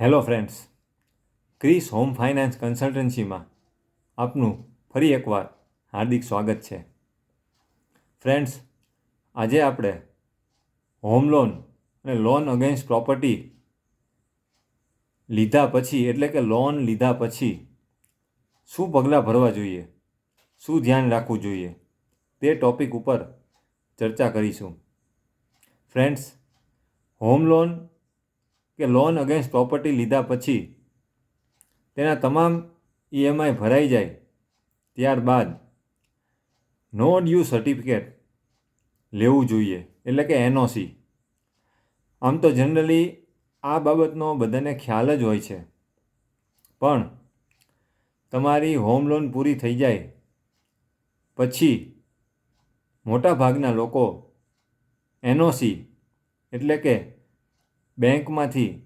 Hello friends Kris home finance કન્સલ્ટન્સીમાં આપનું ફરી એકવાર હાર્દિક સ્વાગત છે. ફ્રેન્ડ્સ આજે આપણે હોમ લોન અને લોન અગેન્સ્ટ પ્રોપર્ટી લીધા પછી, એટલે કે લોન લીધા પછી શું પગલાં ભરવા જોઈએ? શું ધ્યાન રાખવું જોઈએ? તે ટોપિક ઉપર ચર્ચા કરીશું. ફ્રેન્ડ્સ હોમ લોન કે લોન અગેન્સ્ટ પ્રોપર્ટી લીધા પછી તેના તમામ ઈએમઆઈ ભરાઈ જાય ત્યારબાદ નો ડ્યુ સર્ટિફિકેટ લેવું જોઈએ, એટલે કે એનઓસી આમ તો જનરલી આ બાબતનો બધાને ખ્યાલ જ હોય છે. પણ તમારી હોમ લોન પૂરી થઈ જાય પછી મોટા ભાગના લોકો એનઓસી એટલે કે બેંકમાંથી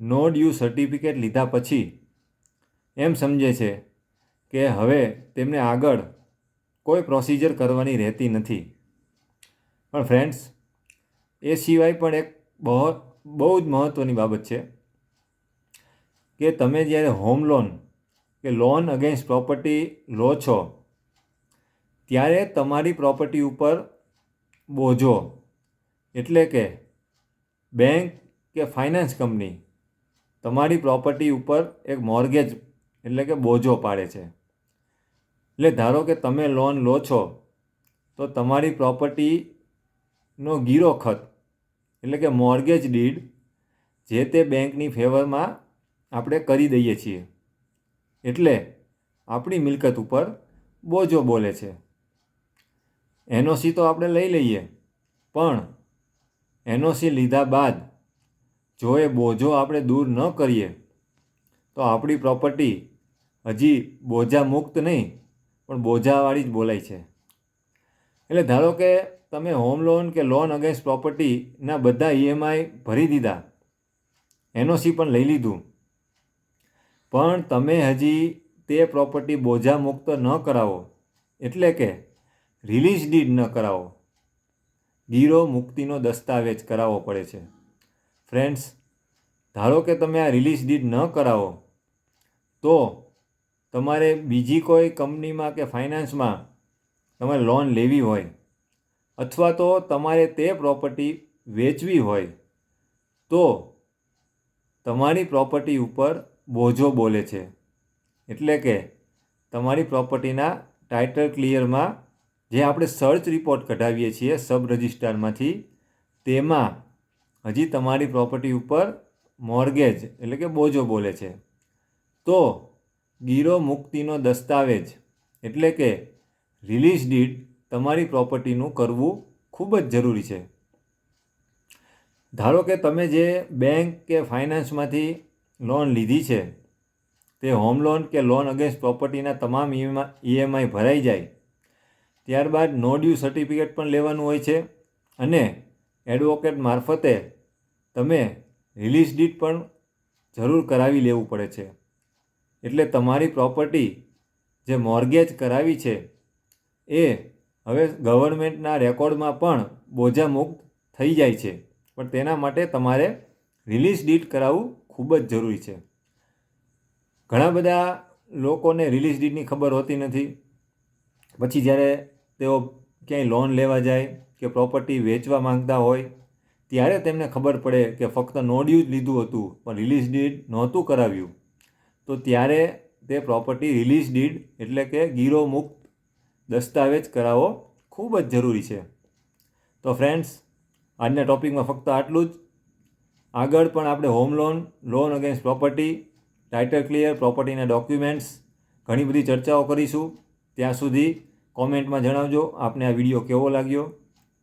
નો ડ્યુ સર્ટિફિકેટ લીધા પછી એમ સમજે છે કે હવે તેમને આગળ કોઈ પ્રોસિજર કરવાની રહેતી નથી. પણ ફ્રેન્ડ્સ, એ સિવાય પણ એક બહુ બહુ જ મહત્ત્વની બાબત છે કે તમે જ્યારે હોમ લોન કે લોન અગેન્સ્ટ પ્રોપર્ટી લો છો, ત્યારે તમારી પ્રોપર્ટી ઉપર બોજો. એટલે કે બેંક કે ફાઇનાન્સ કંપની તમારી પ્રોપર્ટી ઉપર એક મોર્ગેજ એટલે કે બોજો પાડે છે. એટલે ધારો કે તમે લોન લો છો, તો તમારી પ્રોપર્ટીનો ગીરો ખત એટલે કે મોર્ગેજ ડીડ જે તે બેંકની ફેવરમાં આપણે કરી દઈએ છીએ. એટલે આપણી મિલકત ઉપર બોજો બોલે છે. એનઓસી તો આપણે લઈ લઈએ, પણ એનઓસી લીધા બાદ જો એ બોજો આપણે દૂર ન કરીએ, તો આપણી પ્રોપર્ટી હજી બોજા મુક્ત નહીં, પણ બોજાવાળી જ બોલાય છે. એટલે ધારો કે તમે હોમ લોન કે લોન અગેન્સ્ટ પ્રોપર્ટીના બધા ઈએમઆઈ ભરી દીધા, એનઓસી પણ લઈ લીધું. પણ તમે હજી તે પ્રોપર્ટી બોજા મુક્ત ન કરાવો, એટલે કે રિલીઝ ડીડ ન કરાવો. ગીરો મુક્તિનો દસ્તાવેજ કરાવવો પડે છે. ફ્રેન્ડ્સ, ધારો કે તમે આ રિલીઝ ડીડ ન કરાવો, તો તમારે બીજી કોઈ કંપનીમાં કે ફાઇનાન્સમાં તમારે લોન લેવી હોય અથવા તો તમારે તે પ્રોપર્ટી વેચવી હોય, તો તમારી પ્રોપર્ટી ઉપર બોજો બોલે છે. એટલે કે તમારી પ્રોપર્ટીના ટાઇટલ ક્લિયરમાં જે આપણે સર્ચ રિપોર્ટ કઢાવીએ છીએ સબ રજિસ્ટ્રારમાંથી તેમાં હજી તમારી પ્રોપર્ટી ઉપર મોર્ગેજ એટલે કે બોજો બોલે છે. તો ગીરો મુક્તિનો દસ્તાવેજ એટલે કે રિલીઝ ડીડ તમારી પ્રોપર્ટીનું કરવું ખૂબ જ જરૂરી છે. ધારો કે તમે જે બેંક કે ફાઇનાન્સમાંથી લોન લીધી છે, તે હોમ લોન કે લોન અગેન્સ્ટ પ્રોપર્ટીના તમામ ઈએમઆઈ ભરાઈ જાય, ત્યારબાદ નો ડ્યુ સર્ટિફિકેટ પણ લેવાનું હોય છે અને એડવોકેટ મારફતે તમે રિલીઝ ડીટ પણ જરૂર કરાવી લેવું પડે છે. એટલે તમારી પ્રોપર્ટી જે મોર્ગેજ કરાવી છે, એ હવે ગવર્મેન્ટના રેકોર્ડમાં પણ બોજામુક્ત થઈ જાય છે. પણ તેના માટે તમારે રિલીઝ ડીટ કરાવવું ખૂબ જ જરૂરી છે. ઘણા બધા લોકોને રિલીઝ ડીટની ખબર હોતી નથી. પછી જ્યારે તેઓ ક્યાંય લોન લેવા જાય કે પ્રોપર્ટી વેચવા માંગતા હોય, ત્યારે તેમને ખબર પડે કે ફક્ત નોડ્યું જ લીધું હતું, પણ રિલીઝ ડીડ નહોતું કરાવ્યું. તો ત્યારે તે પ્રોપર્ટી રિલીઝ ડીડ એટલે કે ગીરો મુક્ત દસ્તાવેજ કરાવવો ખૂબ જ જરૂરી છે. તો ફ્રેન્ડ્સ આજના ટોપિકમાં ફક્ત આટલું જ. આગળ પણ આપણે home loan loan against property title clear પ્રોપર્ટીના documents ઘણી બધી ચર્ચાઓ કરીશું. ત્યાં સુધી કોમેન્ટમાં જણાવજો, આપને આ વીડિયો કેવો લાગ્યો?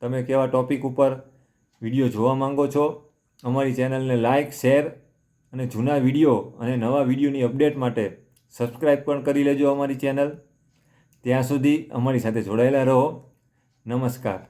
તમે કેવા ટોપિક ઉપર વીડિયો જોવા માંગો છો, અમારી ચેનલને લાઇક શેર અને જૂના વીડિયો અને નવા વિડીયોની અપડેટ માટે સબસ્ક્રાઈબ પણ કરી લેજો અમારી ચેનલ ત્યાં સુધી અમારી સાથે જોડાયેલા રહો. નમસ્કાર.